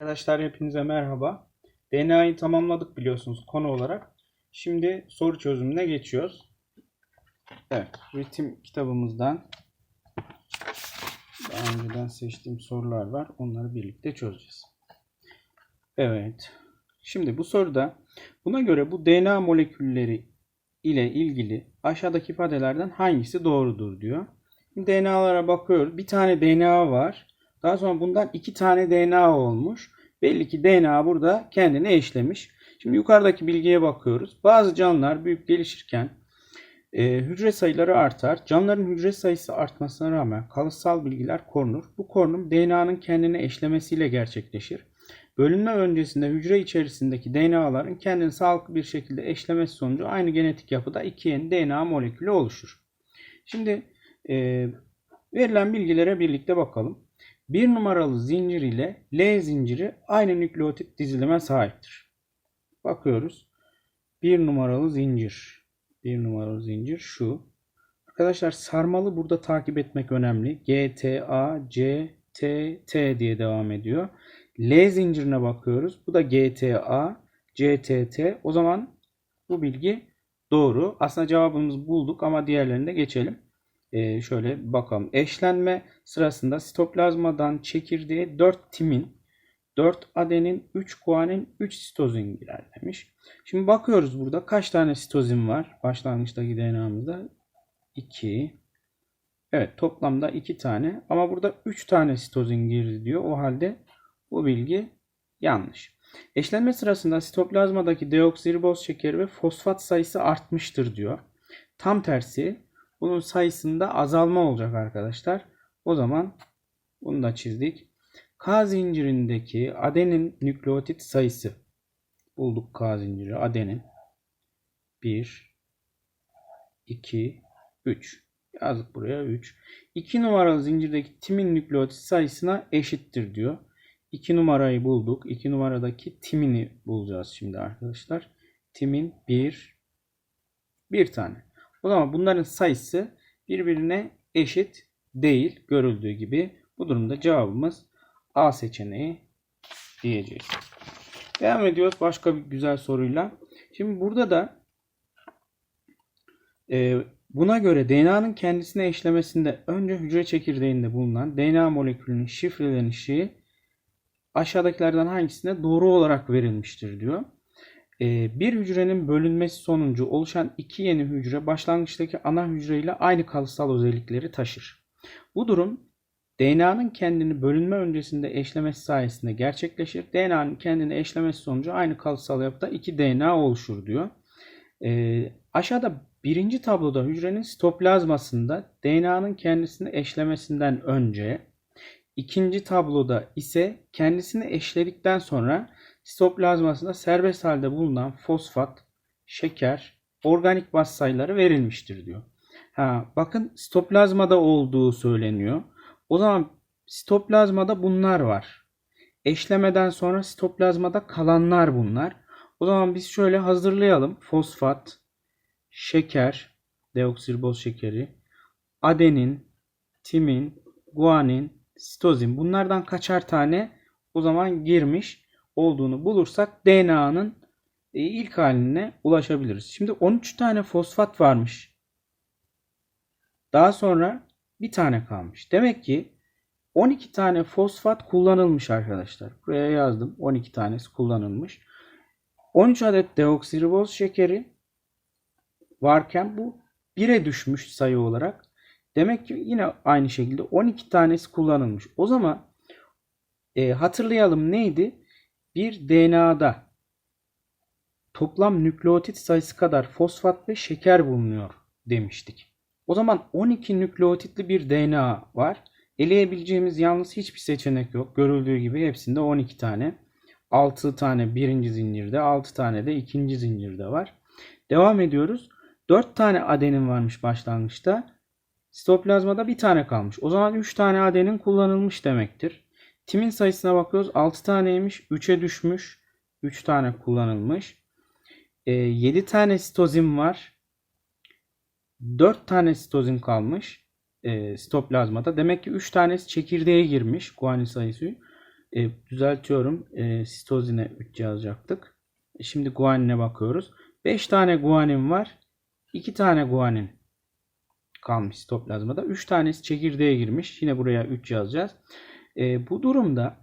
Arkadaşlar hepinize merhaba. DNA'yı tamamladık biliyorsunuz konu olarak. Şimdi soru çözümüne geçiyoruz. Evet, ritim kitabımızdan daha önceden seçtiğim sorular var. Onları birlikte çözeceğiz. Evet. Şimdi bu soruda buna göre bu DNA molekülleri ile ilgili aşağıdaki ifadelerden hangisi doğrudur diyor. DNA'lara bakıyoruz. Bir tane DNA var. Daha sonra bundan iki tane DNA olmuş. Belli ki DNA burada kendini eşlemiş. Şimdi yukarıdaki bilgiye bakıyoruz. Bazı canlılar büyük gelişirken e, hücre sayıları artar. Canlıların hücre sayısı artmasına rağmen kalıtsal bilgiler korunur. Bu korunum DNA'nın kendini eşlemesiyle gerçekleşir. Bölünme öncesinde hücre içerisindeki DNA'ların kendini sağlıklı bir şekilde eşlemesi sonucu aynı genetik yapıda iki yeni DNA molekülü oluşur. Şimdi e, verilen bilgilere birlikte bakalım. Bir numaralı zincir ile L zinciri aynı nükleotit dizilime sahiptir. Bakıyoruz. Bir numaralı zincir. Bir numaralı zincir şu. Arkadaşlar sarmalı burada takip etmek önemli. G, T, A, C, T, T diye devam ediyor. L zincirine bakıyoruz. Bu da G, T, A, C, T, T. O zaman bu bilgi doğru. Aslında cevabımızı bulduk ama diğerlerine geçelim. Ee, şöyle bakalım. Eşlenme sırasında sitoplazmadan çekirdeğe 4 timin, 4 adenin, 3 guanin, 3 sitozin girer demiş. Şimdi bakıyoruz burada kaç tane sitozin var başlangıçtaki DNA'mızda? 2. Evet toplamda 2 tane ama burada 3 tane sitozin girdi diyor. O halde bu bilgi yanlış. Eşlenme sırasında sitoplazmadaki deoksiriboz şekeri ve fosfat sayısı artmıştır diyor. Tam tersi bunun sayısında azalma olacak arkadaşlar. O zaman bunu da çizdik. K zincirindeki adenin nükleotit sayısı bulduk K zinciri adenin 1 2 3 yazdık buraya 3 2 numaralı zincirdeki timin nükleotit sayısına eşittir diyor. 2 numarayı bulduk. 2 numaradaki timini bulacağız şimdi arkadaşlar. Timin 1 bir tane. O zaman bunların sayısı birbirine eşit değil görüldüğü gibi. Bu durumda cevabımız A seçeneği diyeceğiz. Devam ediyoruz başka bir güzel soruyla. Şimdi burada da e, buna göre DNA'nın kendisine eşlemesinde önce hücre çekirdeğinde bulunan DNA molekülünün şifrelenişi aşağıdakilerden hangisine doğru olarak verilmiştir diyor. Ee, bir hücrenin bölünmesi sonucu oluşan iki yeni hücre başlangıçtaki ana hücre ile aynı kalıtsal özellikleri taşır. Bu durum DNA'nın kendini bölünme öncesinde eşlemesi sayesinde gerçekleşir. DNA'nın kendini eşlemesi sonucu aynı kalıtsal yapıda iki DNA oluşur diyor. Ee, aşağıda birinci tabloda hücrenin sitoplazmasında DNA'nın kendisini eşlemesinden önce, ikinci tabloda ise kendisini eşledikten sonra sitoplazmasında serbest halde bulunan fosfat, şeker, organik baz sayıları verilmiştir diyor. Ha, bakın sitoplazmada olduğu söyleniyor. O zaman sitoplazmada bunlar var. Eşlemeden sonra sitoplazmada kalanlar bunlar. O zaman biz şöyle hazırlayalım. Fosfat, şeker, deoksiriboz şekeri, adenin, timin, guanin, sitozin bunlardan kaçar tane o zaman girmiş olduğunu bulursak DNA'nın e, ilk haline ulaşabiliriz. Şimdi 13 tane fosfat varmış. Daha sonra bir tane kalmış. Demek ki 12 tane fosfat kullanılmış arkadaşlar. Buraya yazdım. 12 tanesi kullanılmış. 13 adet deoksiriboz şekeri varken bu 1'e düşmüş sayı olarak. Demek ki yine aynı şekilde 12 tanesi kullanılmış. O zaman e, hatırlayalım neydi? Bir DNA'da toplam nükleotit sayısı kadar fosfat ve şeker bulunuyor demiştik. O zaman 12 nükleotitli bir DNA var. Eleyebileceğimiz yalnız hiçbir seçenek yok. Görüldüğü gibi hepsinde 12 tane. 6 tane birinci zincirde, 6 tane de ikinci zincirde var. Devam ediyoruz. 4 tane adenin varmış başlangıçta. Sitoplazmada bir tane kalmış. O zaman 3 tane adenin kullanılmış demektir. Timin sayısına bakıyoruz. 6 taneymiş. 3'e düşmüş. 3 tane kullanılmış. E, 7 tane sitozin var. 4 tane sitozin kalmış. E, sitoplazmada. Demek ki 3 tanesi çekirdeğe girmiş. Guanin sayısı. E, düzeltiyorum. E, sitozine 3 yazacaktık. E, Şimdi guanine bakıyoruz. 5 tane guanin var. 2 tane guanin kalmış sitoplazmada. 3 tanesi çekirdeğe girmiş. Yine buraya 3 yazacağız. E, bu durumda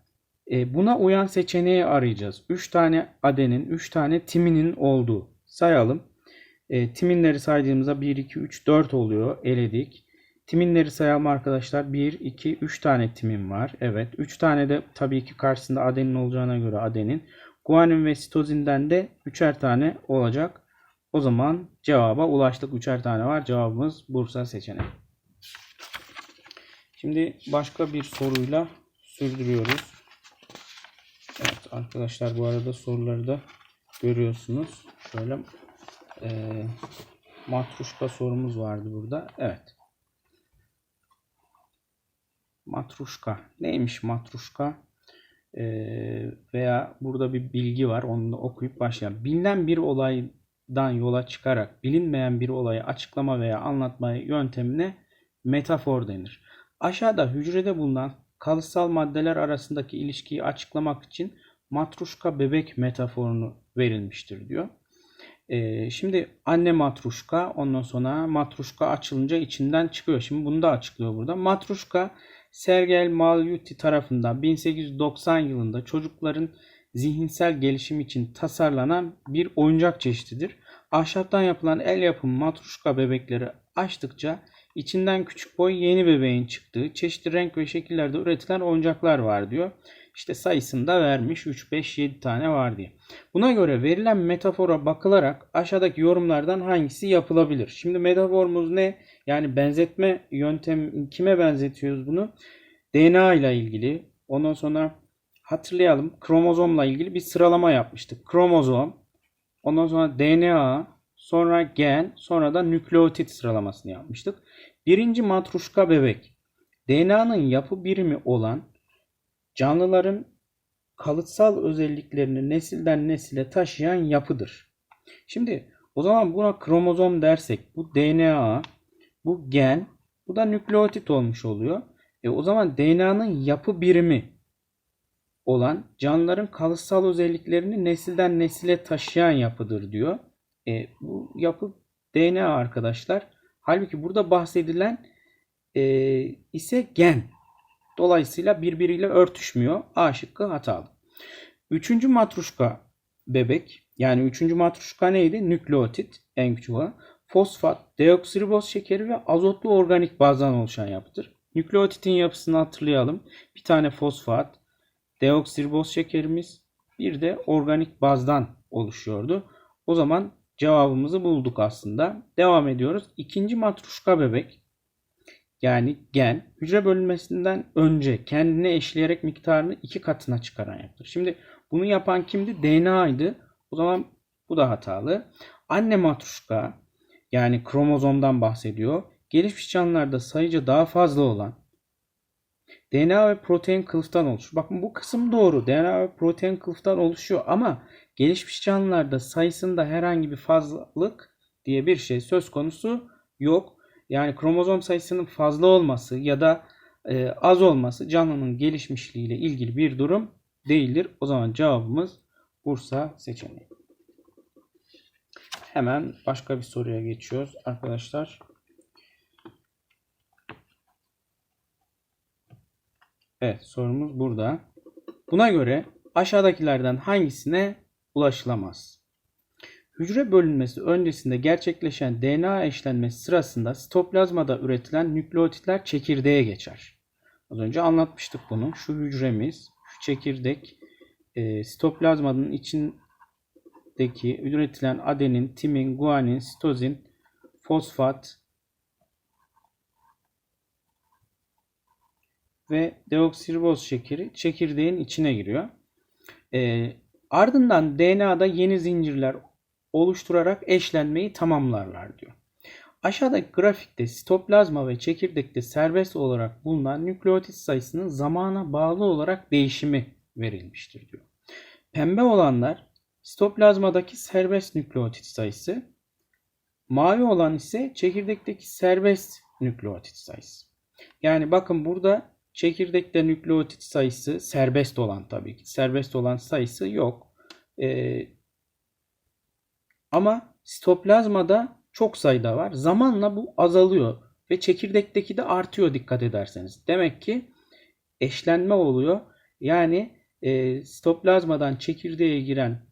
e, buna uyan seçeneği arayacağız. 3 tane adenin, 3 tane timinin olduğu. Sayalım. E, timinleri saydığımızda 1, 2, 3, 4 oluyor. Eledik. Timinleri sayalım arkadaşlar. 1, 2, 3 tane timin var. Evet. 3 tane de tabii ki karşısında adenin olacağına göre adenin. Guanin ve sitozinden de 3'er tane olacak. O zaman cevaba ulaştık. 3'er tane var. Cevabımız Bursa seçeneği. Şimdi başka bir soruyla sürdürüyoruz. Evet arkadaşlar bu arada soruları da görüyorsunuz. Şöyle e, matruşka sorumuz vardı burada. Evet. Matruşka. Neymiş matruşka? E, veya burada bir bilgi var. Onu da okuyup başlayalım. Bilinen bir olaydan yola çıkarak bilinmeyen bir olayı açıklama veya anlatma yöntemine metafor denir. Aşağıda hücrede bulunan kalıtsal maddeler arasındaki ilişkiyi açıklamak için matruşka bebek metaforunu verilmiştir diyor. Ee, şimdi anne matruşka ondan sonra matruşka açılınca içinden çıkıyor. Şimdi bunu da açıklıyor burada. Matruşka Sergei Malyuti tarafından 1890 yılında çocukların zihinsel gelişim için tasarlanan bir oyuncak çeşididir. Ahşaptan yapılan el yapımı matruşka bebekleri açtıkça içinden küçük boy yeni bebeğin çıktığı çeşitli renk ve şekillerde üretilen oyuncaklar var diyor. İşte sayısını da vermiş 3, 5, 7 tane var diye. Buna göre verilen metafora bakılarak aşağıdaki yorumlardan hangisi yapılabilir? Şimdi metaforumuz ne? Yani benzetme yöntem kime benzetiyoruz bunu? DNA ile ilgili. Ondan sonra hatırlayalım kromozomla ilgili bir sıralama yapmıştık. Kromozom, ondan sonra DNA, sonra gen, sonra da nükleotit sıralamasını yapmıştık. Birinci matruşka bebek. DNA'nın yapı birimi olan canlıların kalıtsal özelliklerini nesilden nesile taşıyan yapıdır. Şimdi o zaman buna kromozom dersek bu DNA, bu gen, bu da nükleotit olmuş oluyor. E o zaman DNA'nın yapı birimi olan canlıların kalıtsal özelliklerini nesilden nesile taşıyan yapıdır diyor. E, bu yapı DNA arkadaşlar. Halbuki burada bahsedilen e, ise gen. Dolayısıyla birbiriyle örtüşmüyor. A şıkkı hatalı. Üçüncü matruşka bebek. Yani üçüncü matruşka neydi? Nükleotit en küçük olan. Fosfat, deoksiriboz şekeri ve azotlu organik bazdan oluşan yapıdır. Nükleotitin yapısını hatırlayalım. Bir tane fosfat, deoksiriboz şekerimiz, bir de organik bazdan oluşuyordu. O zaman cevabımızı bulduk aslında. Devam ediyoruz. İkinci matruşka bebek yani gen hücre bölünmesinden önce kendine eşleyerek miktarını iki katına çıkaran yapıdır. Şimdi bunu yapan kimdi? DNA'ydı. O zaman bu da hatalı. Anne matruşka yani kromozomdan bahsediyor. Gelişmiş canlılarda sayıca daha fazla olan DNA ve protein kılıftan oluşur. Bakın bu kısım doğru. DNA ve protein kılıftan oluşuyor ama gelişmiş canlılarda sayısında herhangi bir fazlalık diye bir şey söz konusu yok. Yani kromozom sayısının fazla olması ya da e, az olması canlının gelişmişliği ile ilgili bir durum değildir. O zaman cevabımız Bursa seçeneği. Hemen başka bir soruya geçiyoruz arkadaşlar. Evet sorumuz burada. Buna göre aşağıdakilerden hangisine ulaşılamaz? Hücre bölünmesi öncesinde gerçekleşen DNA eşlenmesi sırasında sitoplazmada üretilen nükleotitler çekirdeğe geçer. Az önce anlatmıştık bunu. Şu hücremiz, şu çekirdek e, sitoplazmanın içindeki üretilen adenin, timin, guanin, sitozin, fosfat ve deoksiriboz şekeri çekirdeğin içine giriyor. E, ardından DNA'da yeni zincirler oluşturarak eşlenmeyi tamamlarlar diyor. Aşağıdaki grafikte sitoplazma ve çekirdekte serbest olarak bulunan nükleotit sayısının zamana bağlı olarak değişimi verilmiştir diyor. Pembe olanlar sitoplazmadaki serbest nükleotit sayısı, mavi olan ise çekirdekteki serbest nükleotit sayısı. Yani bakın burada Çekirdekte nükleotit sayısı serbest olan tabii ki. Serbest olan sayısı yok. Ee, ama sitoplazmada çok sayıda var. Zamanla bu azalıyor ve çekirdekteki de artıyor dikkat ederseniz. Demek ki eşlenme oluyor. Yani e, sitoplazmadan çekirdeğe giren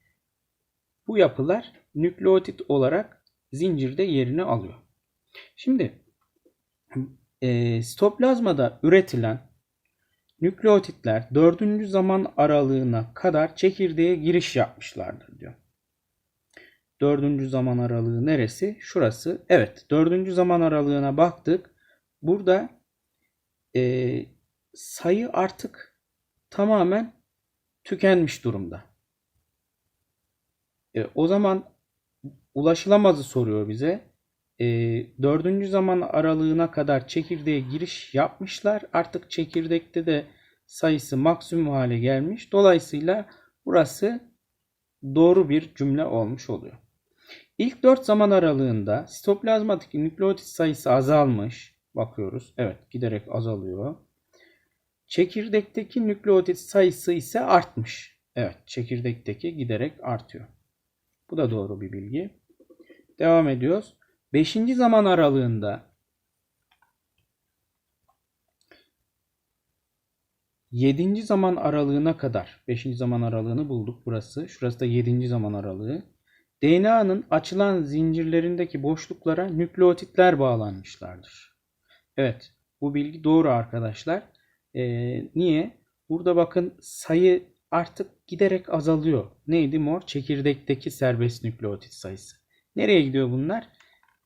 bu yapılar nükleotit olarak zincirde yerini alıyor. Şimdi e, sitoplazmada üretilen nükleotitler dördüncü zaman aralığına kadar çekirdeğe giriş yapmışlardır diyor. Dördüncü zaman aralığı neresi? Şurası. Evet. Dördüncü zaman aralığına baktık. Burada e, sayı artık tamamen tükenmiş durumda. E, o zaman ulaşılamazı soruyor bize. E, dördüncü zaman aralığına kadar çekirdeğe giriş yapmışlar. Artık çekirdekte de sayısı maksimum hale gelmiş. Dolayısıyla burası doğru bir cümle olmuş oluyor. İlk 4 zaman aralığında sitoplazmadaki nükleotit sayısı azalmış. Bakıyoruz. Evet giderek azalıyor. Çekirdekteki nükleotit sayısı ise artmış. Evet çekirdekteki giderek artıyor. Bu da doğru bir bilgi. Devam ediyoruz. 5. zaman aralığında 7. zaman aralığına kadar 5. zaman aralığını bulduk burası. Şurası da 7. zaman aralığı. DNA'nın açılan zincirlerindeki boşluklara nükleotitler bağlanmışlardır. Evet bu bilgi doğru arkadaşlar. Ee, niye? Burada bakın sayı artık giderek azalıyor. Neydi mor? Çekirdekteki serbest nükleotit sayısı. Nereye gidiyor bunlar?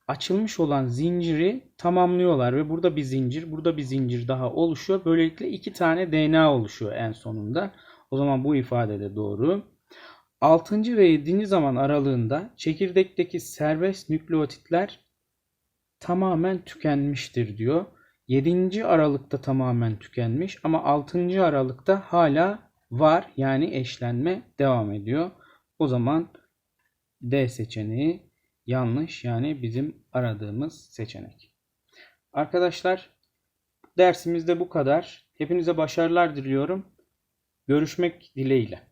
Açılmış olan zinciri tamamlıyorlar ve burada bir zincir, burada bir zincir daha oluşuyor. Böylelikle iki tane DNA oluşuyor en sonunda. O zaman bu ifade de doğru. 6. ve 7. zaman aralığında çekirdekteki serbest nükleotitler tamamen tükenmiştir diyor. 7. aralıkta tamamen tükenmiş ama 6. aralıkta hala var yani eşlenme devam ediyor. O zaman D seçeneği yanlış yani bizim aradığımız seçenek. Arkadaşlar dersimizde bu kadar. Hepinize başarılar diliyorum. Görüşmek dileğiyle.